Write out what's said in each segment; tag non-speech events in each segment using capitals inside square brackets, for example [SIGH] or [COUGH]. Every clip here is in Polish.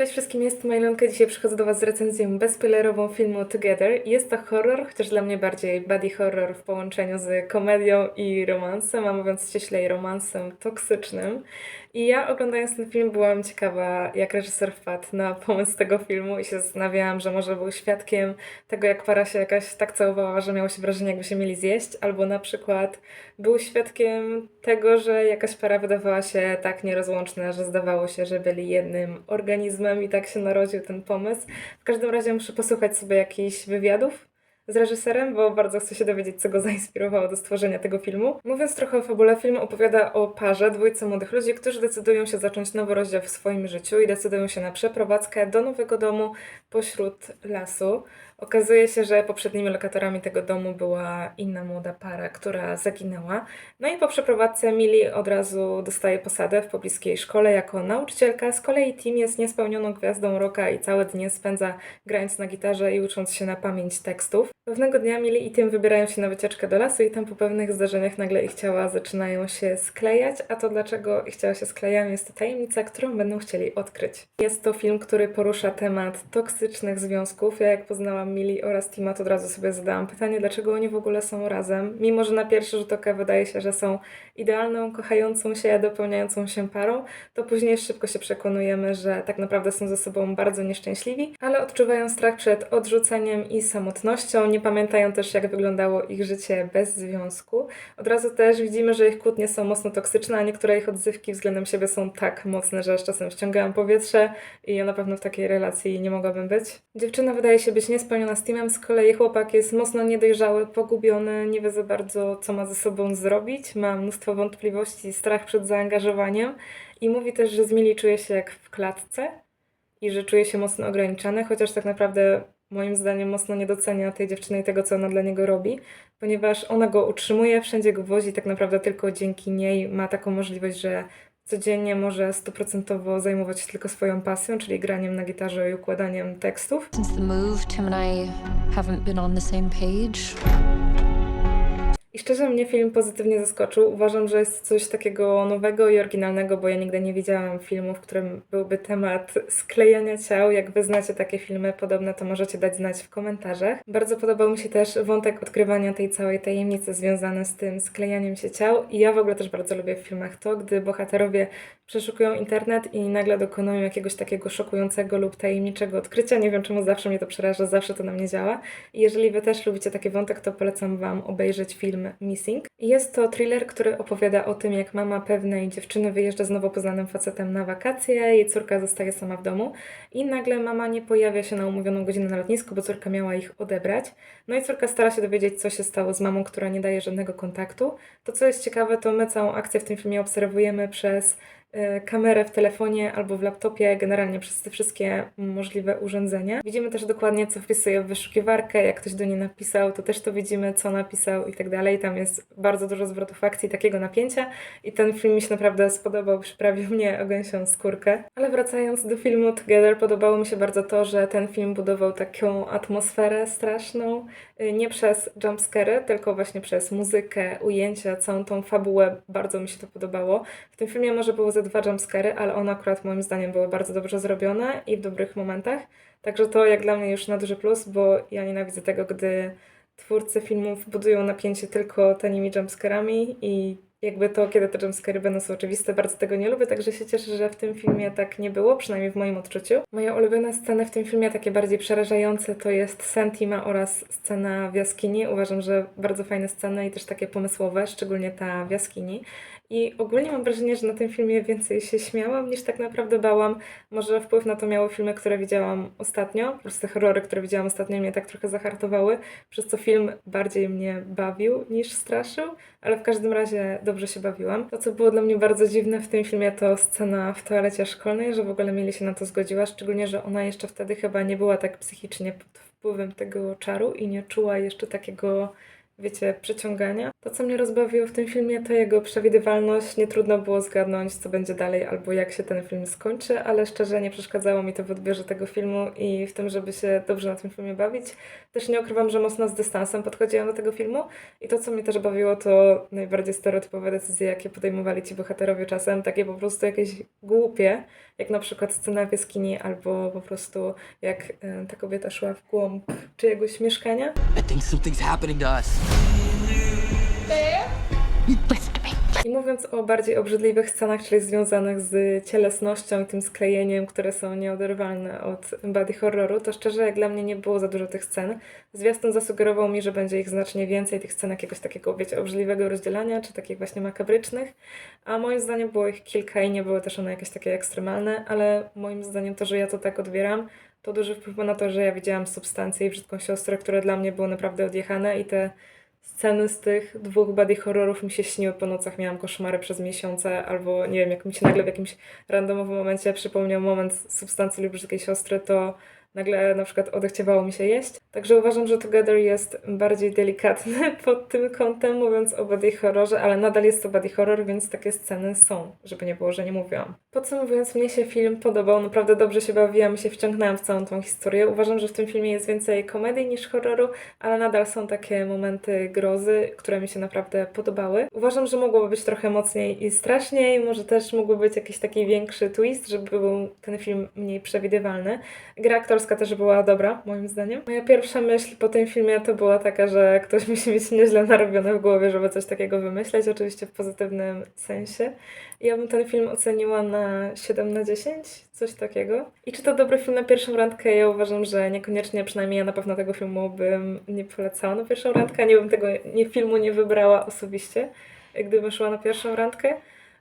Cześć wszystkim, jestem Majlonka. Dzisiaj przychodzę do Was z recenzją bezspoilerową filmu Together. Jest to horror, chociaż dla mnie bardziej body horror w połączeniu z komedią i romansem, a mówiąc ściślej romansem toksycznym. I ja oglądając ten film byłam ciekawa, jak reżyser wpadł na pomysł tego filmu i się zastanawiałam, że może był świadkiem tego, jak para się jakaś tak całowała, że miało się wrażenie, jakby się mieli zjeść, albo na przykład był świadkiem tego, że jakaś para wydawała się tak nierozłączna, że zdawało się, że byli jednym organizmem i tak się narodził ten pomysł. W każdym razie muszę posłuchać sobie jakichś wywiadów z reżyserem, bo bardzo chcę się dowiedzieć, co go zainspirowało do stworzenia tego filmu. Mówiąc trochę o fabule, film opowiada o parze, dwójce młodych ludzi, którzy decydują się zacząć nowy rozdział w swoim życiu i decydują się na przeprowadzkę do nowego domu pośród lasu. Okazuje się, że poprzednimi lokatorami tego domu była inna młoda para, która zaginęła. No i po przeprowadzce Mili od razu dostaje posadę w pobliskiej szkole jako nauczycielka. Z kolei Tim jest niespełnioną gwiazdą roka i całe dnie spędza grając na gitarze i ucząc się na pamięć tekstów. Pewnego dnia Mili i Tim wybierają się na wycieczkę do lasu i tam po pewnych zdarzeniach nagle ich ciała zaczynają się sklejać, a to dlaczego ich ciała się sklejają jest to tajemnica, którą będą chcieli odkryć. Jest to film, który porusza temat toksycznych związków. Ja jak poznałam Mili oraz Tima, to od razu sobie zadałam pytanie, dlaczego oni w ogóle są razem, mimo że na pierwszy rzut oka wydaje się, że są idealną, kochającą się, dopełniającą się parą, to później szybko się przekonujemy, że tak naprawdę są ze sobą bardzo nieszczęśliwi, ale odczuwają strach przed odrzuceniem i samotnością, nie pamiętają też jak wyglądało ich życie bez związku. Od razu też widzimy, że ich kłótnie są mocno toksyczne, a niektóre ich odzywki względem siebie są tak mocne, że aż czasem ściągałam powietrze i ja na pewno w takiej relacji nie mogłabym być. Dziewczyna wydaje się być niespełniona z Timem, z kolei chłopak jest mocno niedojrzały, pogubiony, nie wie za bardzo co ma ze sobą zrobić, ma mnóstwo wątpliwości, strach przed zaangażowaniem i mówi też, że z Mili czuje się jak w klatce i że czuje się mocno ograniczany, chociaż tak naprawdę moim zdaniem mocno nie docenia tej dziewczyny i tego, co ona dla niego robi, ponieważ ona go utrzymuje, wszędzie go wozi, tak naprawdę tylko dzięki niej ma taką możliwość, że codziennie może stuprocentowo zajmować się tylko swoją pasją, czyli graniem na gitarze i układaniem tekstów. Since the move, Tim and I haven't been on the same page. I szczerze mnie film pozytywnie zaskoczył. Uważam, że jest coś takiego nowego i oryginalnego, bo ja nigdy nie widziałam filmu, w którym byłby temat sklejania ciał. Jak wy znacie takie filmy podobne, to możecie dać znać w komentarzach. Bardzo podobał mi się też wątek odkrywania tej całej tajemnicy związany z tym sklejaniem się ciał. I ja w ogóle też bardzo lubię w filmach to, gdy bohaterowie przeszukują internet i nagle dokonują jakiegoś takiego szokującego lub tajemniczego odkrycia. Nie wiem czemu zawsze mnie to przeraża, zawsze to na mnie działa. I jeżeli wy też lubicie taki wątek, to polecam wam obejrzeć film Missing. Jest to thriller, który opowiada o tym, jak mama pewnej dziewczyny wyjeżdża z nowo poznanym facetem na wakacje, jej córka zostaje sama w domu i nagle mama nie pojawia się na umówioną godzinę na lotnisku, bo córka miała ich odebrać. No i córka stara się dowiedzieć, co się stało z mamą, która nie daje żadnego kontaktu. To, co jest ciekawe, to my całą akcję w tym filmie obserwujemy przez kamerę w telefonie albo w laptopie, generalnie przez te wszystkie możliwe urządzenia. Widzimy też dokładnie, co wpisuje w wyszukiwarkę, jak ktoś do niej napisał, to też to widzimy, co napisał i tak dalej. Tam jest bardzo dużo zwrotów akcji, takiego napięcia i ten film mi się naprawdę spodobał, przyprawił mnie o gęsią skórkę. Ale wracając do filmu Together, podobało mi się bardzo to, że ten film budował taką atmosferę straszną, nie przez jumpscary, tylko właśnie przez muzykę, ujęcia, całą tą fabułę, bardzo mi się to podobało. W tym filmie może były ze dwa jumpscary, ale one akurat moim zdaniem były bardzo dobrze zrobione i w dobrych momentach. Także to jak dla mnie już na duży plus, bo ja nienawidzę tego, gdy twórcy filmów budują napięcie tylko tanimi jumpscarami i jakby to, kiedy te jumpscary będą są oczywiste, bardzo tego nie lubię, także się cieszę, że w tym filmie tak nie było, przynajmniej w moim odczuciu. Moja ulubiona scena w tym filmie, takie bardziej przerażające, to jest sen Tima oraz scena w jaskini. Uważam, że bardzo fajne sceny i też takie pomysłowe, szczególnie ta w jaskini. I ogólnie mam wrażenie, że na tym filmie więcej się śmiałam niż tak naprawdę bałam. Może wpływ na to miały filmy, które widziałam ostatnio. Po prostu horrory, które widziałam ostatnio mnie tak trochę zahartowały, przez co film bardziej mnie bawił niż straszył, ale w każdym razie dobrze się bawiłam. To, co było dla mnie bardzo dziwne w tym filmie, to scena w toalecie szkolnej, że w ogóle Mili się na to zgodziła, szczególnie, że ona jeszcze wtedy chyba nie była tak psychicznie pod wpływem tego czaru i nie czuła jeszcze takiego wiecie, przeciągania. To, co mnie rozbawiło w tym filmie, to jego przewidywalność. Nie trudno było zgadnąć, co będzie dalej albo jak się ten film skończy, ale szczerze nie przeszkadzało mi to w odbiorze tego filmu i w tym, żeby się dobrze na tym filmie bawić. Też nie ukrywam, że mocno z dystansem podchodziłam do tego filmu i to, co mnie też bawiło, to najbardziej stereotypowe decyzje, jakie podejmowali ci bohaterowie czasem, takie po prostu jakieś głupie, jak na przykład scena w jaskini, albo po prostu jak e, ta kobieta szła w głąb czyjegoś mieszkania. I think something's happening to us. I mówiąc o bardziej obrzydliwych scenach, czyli związanych z cielesnością i tym sklejeniem, które są nieoderwalne od body horroru, to szczerze jak dla mnie nie było za dużo tych scen. Zwiastun zasugerował mi, że będzie ich znacznie więcej, tych scen jakiegoś takiego, wiecie, obrzydliwego rozdzielania, czy takich właśnie makabrycznych, a moim zdaniem było ich kilka i nie były też one jakieś takie ekstremalne, ale moim zdaniem to, że ja to tak odbieram, to duży wpływ ma na to, że ja widziałam substancję i brzydką siostrę, które dla mnie były naprawdę odjechane i te sceny z tych dwóch body horrorów mi się śniły po nocach, miałam koszmary przez miesiące, albo nie wiem, jak mi się nagle w jakimś randomowym momencie przypomniał moment substancji lub brzydkiej siostry, to nagle na przykład odechciewało mi się jeść. Także uważam, że Together jest bardziej delikatny [LAUGHS] pod tym kątem, mówiąc o body horrorze, ale nadal jest to body horror, więc takie sceny są, żeby nie było, że nie mówiłam. Podsumowując, mnie się film podobał, naprawdę dobrze się bawiłam się wciągnęłam w całą tą historię. Uważam, że w tym filmie jest więcej komedii niż horroru, ale nadal są takie momenty grozy, które mi się naprawdę podobały. Uważam, że mogłoby być trochę mocniej i straszniej, może też mógłby być jakiś taki większy twist, żeby był ten film mniej przewidywalny. Gra aktorska też była dobra, moim zdaniem. Moja pierwsza myśl po tym filmie to była taka, że ktoś musi mieć nieźle narobione w głowie, żeby coś takiego wymyśleć, oczywiście w pozytywnym sensie. Ja bym ten film oceniła na 7 na 10, coś takiego. I czy to dobry film na pierwszą randkę? Ja uważam, że niekoniecznie, przynajmniej ja na pewno tego filmu bym nie polecała na pierwszą randkę, nie bym tego nie, filmu nie wybrała osobiście, gdybym szła na pierwszą randkę.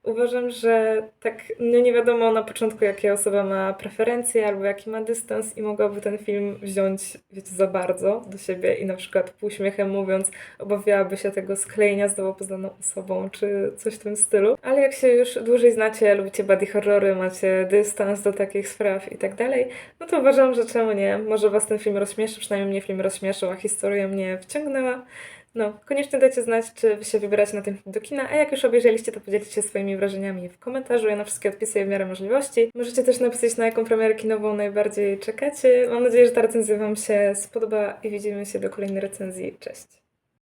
Uważam, że tak no nie wiadomo na początku, jakie osoba ma preferencje albo jaki ma dystans i mogłaby ten film wziąć, wiecie, za bardzo do siebie i na przykład półśmiechem mówiąc obawiałaby się tego sklejenia z nowo poznaną osobą czy coś w tym stylu. Ale jak się już dłużej znacie, lubicie body horrory, macie dystans do takich spraw i tak dalej, no to uważam, że czemu nie? Może was ten film rozśmieszy, przynajmniej mnie film rozśmieszył, a historia mnie wciągnęła. No, koniecznie dajcie znać, czy wy się wybieracie na ten film do kina, a jak już obejrzeliście, to podzielcie się swoimi wrażeniami w komentarzu. Ja na wszystkie odpisuję w miarę możliwości. Możecie też napisać, na jaką premierę kinową najbardziej czekacie. Mam nadzieję, że ta recenzja Wam się spodoba i widzimy się do kolejnej recenzji. Cześć!